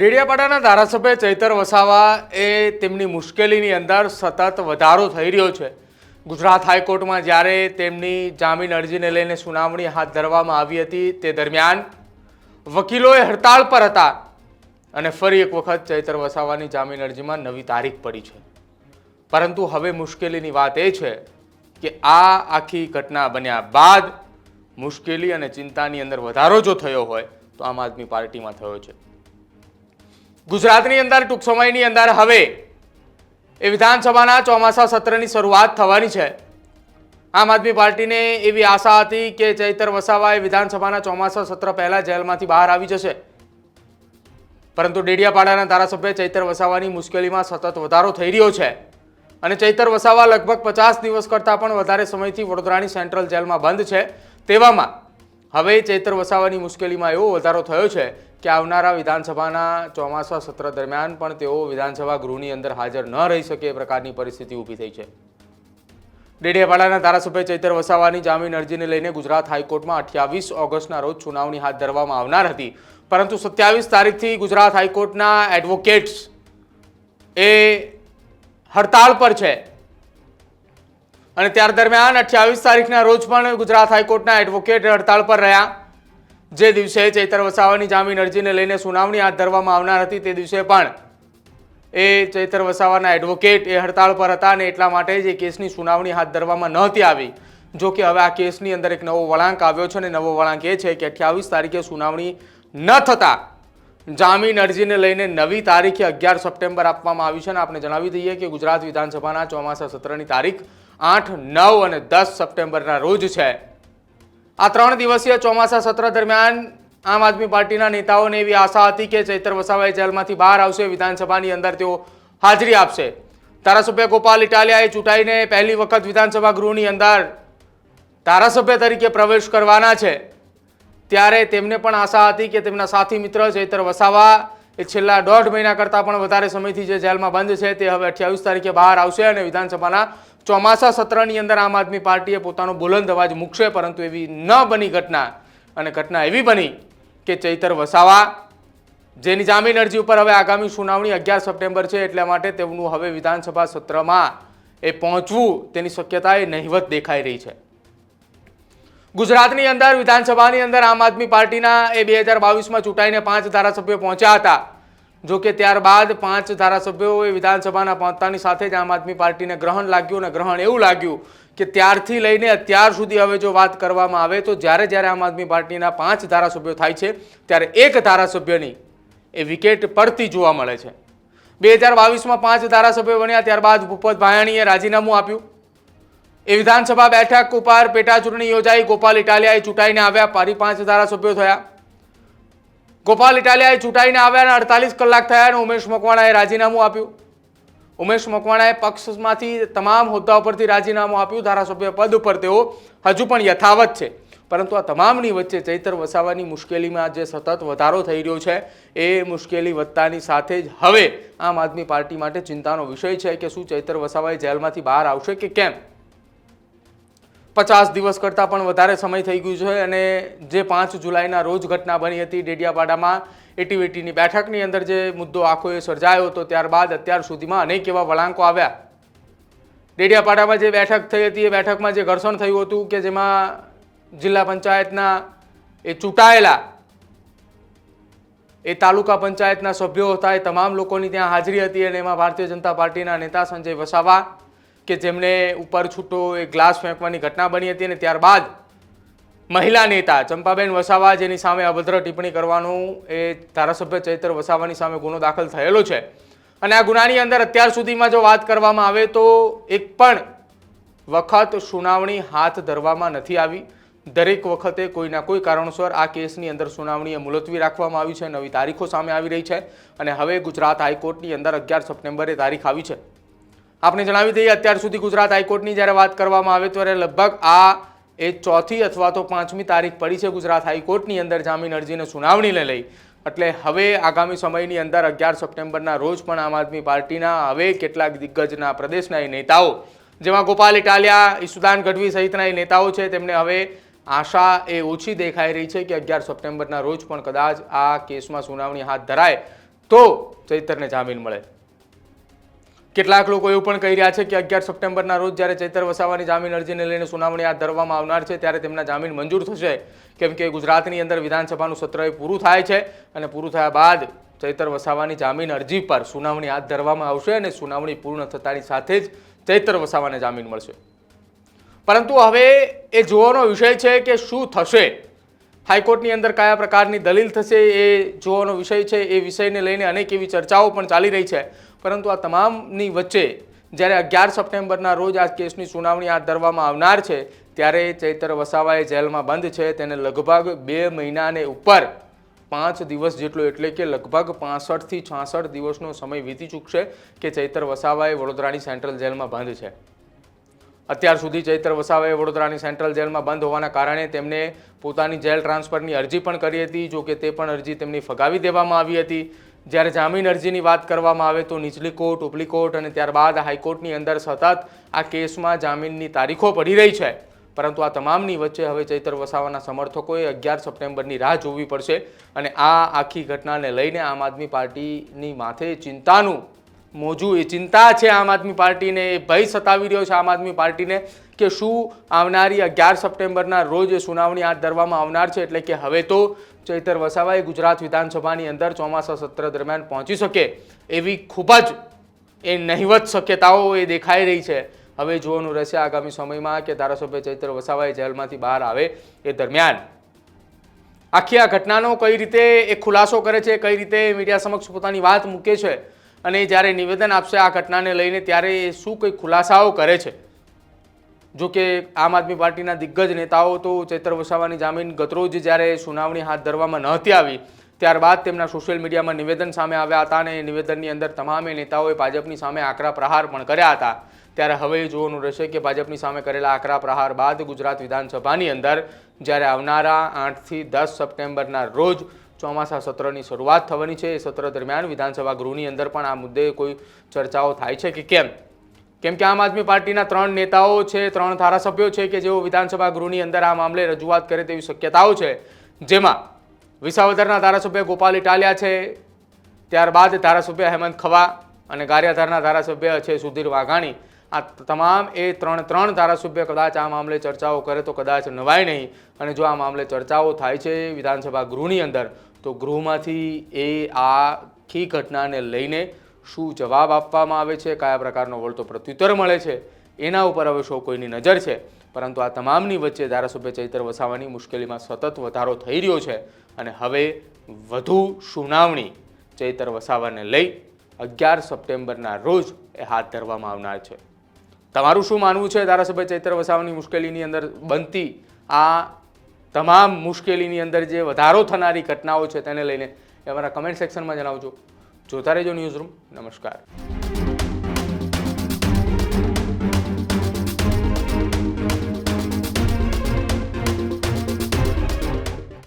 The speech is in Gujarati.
ડેડિયાપાડાના ધારાસભ્ય ચૈતર વસાવા એ તેમની મુશ્કેલીની અંદર સતત વધારો થઈ રહ્યો છે. ગુજરાત હાઈકોર્ટમાં જ્યારે તેમની જામીન અરજીને લઈને સુનાવણી હાથ ધરવામાં આવી હતી, તે દરમિયાન વકીલોએ હડતાળ પર હતા અને ફરી એક વખત ચૈતર વસાવાની જામીન અરજીમાં નવી તારીખ પડી છે. પરંતુ હવે મુશ્કેલીની વાત એ છે કે આ આખી ઘટના બન્યા બાદ મુશ્કેલી અને ચિંતાની અંદર વધારો જો થયો હોય, તો આમ આદમી પાર્ટીમાં થયો છે. ગુજરાતની અંદર ટૂંક સમયની અંદર હવે એ વિધાનસભાના ચોમાસા સત્રની શરૂઆત થવાની છે. આમ આદમી પાર્ટીને એવી આશા હતી કે ચૈતર વસાવા એ વિધાનસભાના ચોમાસા સત્ર પહેલાં જેલમાંથી બહાર આવી જશે. પરંતુ ડેડિયાપાડાના ધારાસભ્ય ચૈતર વસાવાની મુશ્કેલીમાં સતત વધારો થઈ રહ્યો છે. અને ચૈતર વસાવા લગભગ પચાસ દિવસ કરતાં પણ વધારે સમયથી વડોદરાની સેન્ટ્રલ જેલમાં બંધ છે. તેવામાં હવે ચૈતર વસાવાની મુશ્કેલીમાં એવો વધારો થયો છે કે આવનારા વિધાનસભાના ચોમાસા સત્ર દરમિયાન પણ તેઓ વિધાનસભા ગૃહની અંદર હાજર ન રહી શકે એ પ્રકારની પરિસ્થિતિ ઊભી થઈ છે. ડેડિયાપાડાના ધારાસભ્ય ચૈતર વસાવાની જામીન અરજીને લઈને ગુજરાત હાઈકોર્ટમાં અઠ્યાવીસ ઓગસ્ટના રોજ સુનાવણી હાથ ધરવામાં આવનાર હતી. પરંતુ સત્યાવીસ તારીખથી ગુજરાત હાઈકોર્ટના એડવોકેટ્સ એ હડતાળ પર છે. અને ત્યાર દરમિયાન અઠ્યાવીસ તારીખના રોજ પણ ગુજરાત હાઈકોર્ટના એડવોકેટ હડતાળ પર રહ્યા. જે દિવસે ચૈતર વસાવાની જામીન અરજીને લઈને સુનાવણી હાથ ધરવામાં આવનાર હતી તે દિવસે પણ એ ચૈતર વસાવાના એડવોકેટ એ હડતાળ પર હતા અને એટલા માટે જ એ કેસની સુનાવણી હાથ ધરવામાં નહોતી આવી. જો કે હવે આ કેસની અંદર એક નવો વળાંક આવ્યો છે અને નવો વળાંક એ છે કે અઠ્યાવીસ તારીખે સુનાવણી ન થતાં જામીન અરજીને લઈને નવી તારીખે અગિયાર સપ્ટેમ્બર આપવામાં આવી છે અને આપણે જણાવી દઈએ કે ગુજરાત વિધાનસભાના ચોમાસા સત્રની તારીખ આઠ, નવ અને દસ સપ્ટેમ્બરના રોજ છે. આ ત્રણ દિવસીય ચોમાસા સત્ર દરમિયાન આમ આદમી પાર્ટીના નેતાઓને એવી આશા હતી કે ચૈતર વસાવાએ જેલમાંથી બહાર આવશે, વિધાનસભાની અંદર તેઓ હાજરી આપશે. ધારાસભ્ય ગોપાલ ઇટાલિયાએ ચૂંટાઈને પહેલી વખત વિધાનસભા ગૃહની અંદર ધારાસભ્ય તરીકે પ્રવેશ કરવાના છે. ત્યારે તેમને પણ આશા હતી કે તેમના સાથી મિત્ર ચૈતર વસાવા એ છેલ્લા દોઢ મહિના કરતાં પણ વધારે સમયથી જે જેલમાં બંધ છે તે હવે અઠ્યાવીસ તારીખે બહાર આવશે અને વિધાનસભાના ચોમાસા સત્રની અંદર આમ આદમી પાર્ટીએ પોતાનો બુલંદ અવાજ મૂકશે, પરંતુ એવી ન બની ઘટના. અને ઘટના એવી બની કે ચૈતર વસાવા, જેની જામીન અરજી ઉપર હવે આગામી સુનાવણી અગિયાર સપ્ટેમ્બર છે એટલા માટે તેમનું હવે વિધાનસભા સત્રમાં એ પહોંચવું તેની શક્યતા એ નહિવત દેખાઈ રહી છે. ગુજરાતની અંદર, વિધાનસભાની અંદર આમ આદમી પાર્ટીના એ બે હજાર બાવીસમાં ચૂંટાઈને પાંચ ધારાસભ્યો પહોંચ્યા હતા. જો કે ત્યારબાદ પાંચ ધારાસભ્યો એ વિધાનસભાના પહોંચતાની સાથે જ આમ આદમી પાર્ટીને ગ્રહણ લાગ્યું અને ગ્રહણ એવું લાગ્યું કે ત્યારથી લઈને અત્યાર સુધી હવે જો વાત કરવામાં આવે તો જ્યારે જ્યારે આમ આદમી પાર્ટીના પાંચ ધારાસભ્યો થાય છે, ત્યારે એક ધારાસભ્યની એ વિકેટ પડતી જોવા મળે છે. બે હજાર બાવીસમાં પાંચ ધારાસભ્યો બન્યા, ત્યારબાદ ભૂપત ભાયાણીએ રાજીનામું આપ્યું. એ વિધાનસભા બેઠક ઉપર પેટા ચૂંટણી યોજાઈ. ગોપાલ ઇટાલિયાએ ચૂંટાઈને આવ્યા. ફરી પાંચ ધારાસભ્યો થયા. ગોપાલ ઇટાલિયાએ ચૂંટાઈને આવ્યા અને અડતાલીસ કલાક થયા અને ઉમેશ મકવાણાએ રાજીનામું આપ્યું. ઉમેશ મકવાણાએ પક્ષમાંથી તમામ હોદ્દા ઉપરથી રાજીનામું આપ્યું. ધારાસભ્ય પદ ઉપર તેઓ હજુ પણ યથાવત છે. પરંતુ આ તમામની વચ્ચે ચૈતર વસાવાની મુશ્કેલીમાં જે સતત વધારો થઈ રહ્યો છે, એ મુશ્કેલી વધતાની સાથે જ હવે આમ આદમી પાર્ટી માટે ચિંતાનો વિષય છે કે શું ચૈતર વસાવાએ જેલમાંથી બહાર આવશે કે કેમ? પચાસ દિવસ કરતાં પણ વધારે સમય થઈ ગયું છે અને જે પાંચ જુલાઈના રોજ ઘટના બની હતી ડેડિયાપાડામાં, એટીવીટીની બેઠકની અંદર જે મુદ્દો આખો એ સર્જાયો હતો ત્યારબાદ અત્યાર સુધીમાં અનેક એવા વળાંકો આવ્યા. ડેડિયાપાડામાં જે બેઠક થઈ હતી એ બેઠકમાં જે ઘર્ષણ થયું હતું કે જેમાં જિલ્લા પંચાયતના એ ચૂંટાયેલા, એ તાલુકા પંચાયતના સભ્યો હતા એ તમામ લોકોની ત્યાં હાજરી હતી અને એમાં ભારતીય જનતા પાર્ટીના નેતા સંજય વસાવા કે જેમને ઉપર છૂટો એ ગ્લાસ ફેંકવાની ઘટના બની હતી અને ત્યારબાદ મહિલા નેતા ચંપાબેન વસાવા, જેની સામે અભદ્ર ટિપ્પણી કરવાનું એ ધારાસભ્ય ચૈતર વસાવાની સામે ગુનો દાખલ થયેલો છે. અને આ ગુનાની અંદર અત્યાર સુધીમાં જો વાત કરવામાં આવે તો એક પણ વખત સુનાવણી હાથ ધરવામાં નથી આવી. દરેક વખતે કોઈના કોઈ કારણોસર આ કેસની અંદર સુનાવણીએ મુલતવી રાખવામાં આવી છે. નવી તારીખો સામે આવી રહી છે અને હવે ગુજરાત હાઈકોર્ટની અંદર અગિયાર સપ્ટેમ્બરે તારીખ આવી છે. આપણે જણાવી દઈએ, અત્યાર સુધી ગુજરાત હાઈકોર્ટની જ્યારે વાત કરવામાં આવે ત્યારે લગભગ આ એ ચોથી અથવા તો પાંચમી તારીખ પડી છે ગુજરાત હાઈકોર્ટની અંદર જામીન અરજીને સુનાવણીને લઈ. એટલે હવે આગામી સમયની અંદર અગિયાર સપ્ટેમ્બરના રોજ પણ આમ આદમી પાર્ટીના હવે કેટલાક દિગ્ગજના પ્રદેશના એ નેતાઓ, જેમાં ગોપાલ ઇટાલિયા, ઈસુદાન ગઢવી સહિતના એ નેતાઓ છે, તેમને હવે આશા એ ઓછી દેખાઈ રહી છે કે અગિયાર સપ્ટેમ્બરના રોજ પણ કદાચ આ કેસમાં સુનાવણી હાથ ધરાય તો ચૈતરને જામીન મળે. કેટલાક લોકો એવું પણ કહી રહ્યા છે કે અગિયાર સપ્ટેમ્બરના રોજ જ્યારે ચૈતર વસાવાની જામીન અરજીને લઈને સુનાવણી હાથ ધરવામાં આવનાર છે, ત્યારે તેમના જામીન મંજૂર થશે. કેમ કે ગુજરાતની અંદર વિધાનસભાનું સત્ર એ પૂરું થાય છે અને પૂરું થયા બાદ ચૈતર વસાવાની જામીન અરજી પર સુનાવણી હાથ ધરવામાં આવશે અને સુનાવણી પૂર્ણ થતાની સાથે જ ચૈતર વસાવાને જામીન મળશે. પરંતુ હવે એ જોવાનો વિષય છે કે શું થશે? હાઈકોર્ટની અંદર કયા પ્રકારની દલીલ થશે એ જોવાનો વિષય છે, એ વિષયને લઈને અનેક એવી ચર્ચાઓ પણ ચાલી રહી છે. પરંતુ આ તમામની વચ્ચે જ્યારે અગિયાર સપ્ટેમ્બરના રોજ આ કેસની સુનાવણી હાથ ધરવામાં આવનાર છે, ત્યારે ચૈતર વસાવા એ જેલમાં બંધ છે. તેને લગભગ બે મહિનાને ઉપર પાંચ દિવસ જેટલો, એટલે કે લગભગ પાસઠથી છાસઠ દિવસનો સમય વીતી ચૂકશે કે ચૈતર વસાવાએ વડોદરાની સેન્ટ્રલ જેલમાં બંધ છે. અત્યાર સુધી ચૈત્ર વસાવાએ વડોદરાની સેન્ટ્રલ જેલમાં બંધ હોવાના કારણે તેમને પોતાની જેલ ટ્રાન્સફરની અરજી પણ કરી હતી. જો કે તે પણ અરજી તેમની ફગાવી દેવામાં આવી હતી. જ્યારે જામીન અરજીની વાત કરવામાં આવે તો નીચલી કોર્ટ, ઉપલી કોર્ટ અને ત્યારબાદ હાઈકોર્ટની અંદર સતત આ કેસમાં જામીનની તારીખો પડી રહી છે. પરંતુ આ તમામની વચ્ચે હવે ચૈતર વસાવાના સમર્થકોએ અગિયાર સપ્ટેમ્બરની રાહ જોવી પડશે અને આ આખી ઘટનાને લઈને આમ આદમી પાર્ટીની માથે ચિંતાનું મોજું એ ચિંતા છે આમ આદમી પાર્ટીને, એ ભય સતાવી રહ્યો છે આમ આદમી પાર્ટીને કે શું આવનારી અગિયાર સપ્ટેમ્બરના રોજ સુનાવણી હાથ ધરવામાં આવનાર છે? એટલે કે હવે તો ચૈતર વસાવાએ ગુજરાત વિધાનસભાની અંદર ચોમાસા સત્ર દરમિયાન પહોંચી શકે એવી ખૂબ જ એ નહિવત શક્યતાઓ એ દેખાઈ રહી છે. હવે જોવાનું રહેશે આગામી સમયમાં કે ધારાસભ્ય ચૈતર વસાવાએ જેલમાંથી બહાર આવે એ દરમિયાન. આખી આ ઘટનાનો કઈ રીતે એ ખુલાસો કરે છે, કઈ રીતે મીડિયા સમક્ષ પોતાની વાત મૂકે છે અને જ્યારે નિવેદન આપશે આ ઘટનાને લઈને ત્યારે એ શું કંઈ ખુલાસાઓ કરે છે? જો કે આમ આદમી પાર્ટીના દિગ્ગજ નેતાઓ તો ચેતર વસાવાની જામીન ગતરોજ જ્યારે સુનાવણી હાથ ધરવામાં નહોતી આવી, ત્યારબાદ તેમના સોશિયલ મીડિયામાં નિવેદન સામે આવ્યા હતા અને નિવેદનની અંદર તમામે નેતાઓએ ભાજપની સામે આકરા પ્રહાર પણ કર્યા હતા. ત્યારે હવે જોવાનું રહેશે કે ભાજપની સામે કરેલા આકરા પ્રહાર બાદ ગુજરાત વિધાનસભાની અંદર જ્યારે આવનારા આઠથી દસ સપ્ટેમ્બરના રોજ ચોમાસા સત્રની શરૂઆત થવાની છે. એ સત્ર દરમિયાન વિધાનસભા ગૃહની અંદર પણ આ મુદ્દે કોઈ ચર્ચાઓ થાય છે કે કેમ? કેમ કે આમ આદમી પાર્ટીના ત્રણ નેતાઓ છે, ત્રણ ધારાસભ્યો છે કે જેઓ વિધાનસભા ગૃહની અંદર આ મામલે રજૂઆત કરે તેવી શક્યતાઓ છે. જેમાં વિસાવદરના ધારાસભ્ય ગોપાલ ઇટાલિયા છે, ત્યારબાદ ધારાસભ્ય હેમંત ખવા અને ગારિયાધારના ધારાસભ્ય છે સુધીર વાઘાણી. આ તમામ એ ત્રણ ત્રણ ધારાસભ્ય કદાચ આ મામલે ચર્ચાઓ કરે તો કદાચ નવાય નહીં. અને જો આ મામલે ચર્ચાઓ થાય છે વિધાનસભા ગૃહની અંદર, તો ગૃહમાંથી એ આખી ઘટનાને લઈને શું જવાબ આપવામાં આવે છે, કયા પ્રકારનો વળતો પ્રત્યુત્તર મળે છે, એના ઉપર હવે સૌ કોઈની નજર છે. પરંતુ આ તમામની વચ્ચે ધારાસભ્ય ચૈતર વસાવાની મુશ્કેલીમાં સતત વધારો થઈ રહ્યો છે. અને હવે વધુ સુનાવણી ચૈતર વસાવાને લઈ અગિયાર સપ્ટેમ્બરના રોજ એ હાથ ધરવામાં આવનાર છે. તમારું શું માનવું છે ધારાસભ્ય ચૈત્ર વસાવાની મુશ્કેલીની અંદર બનતી આ તમામ મુશ્કેલીની અંદર જે વધારો થનારી ઘટનાઓ છે તેને લઈને એ અમારા કમેન્ટ સેક્શનમાં જણાવજો. જોતા રહેજો ન્યૂઝ રૂમ નમસ્કાર.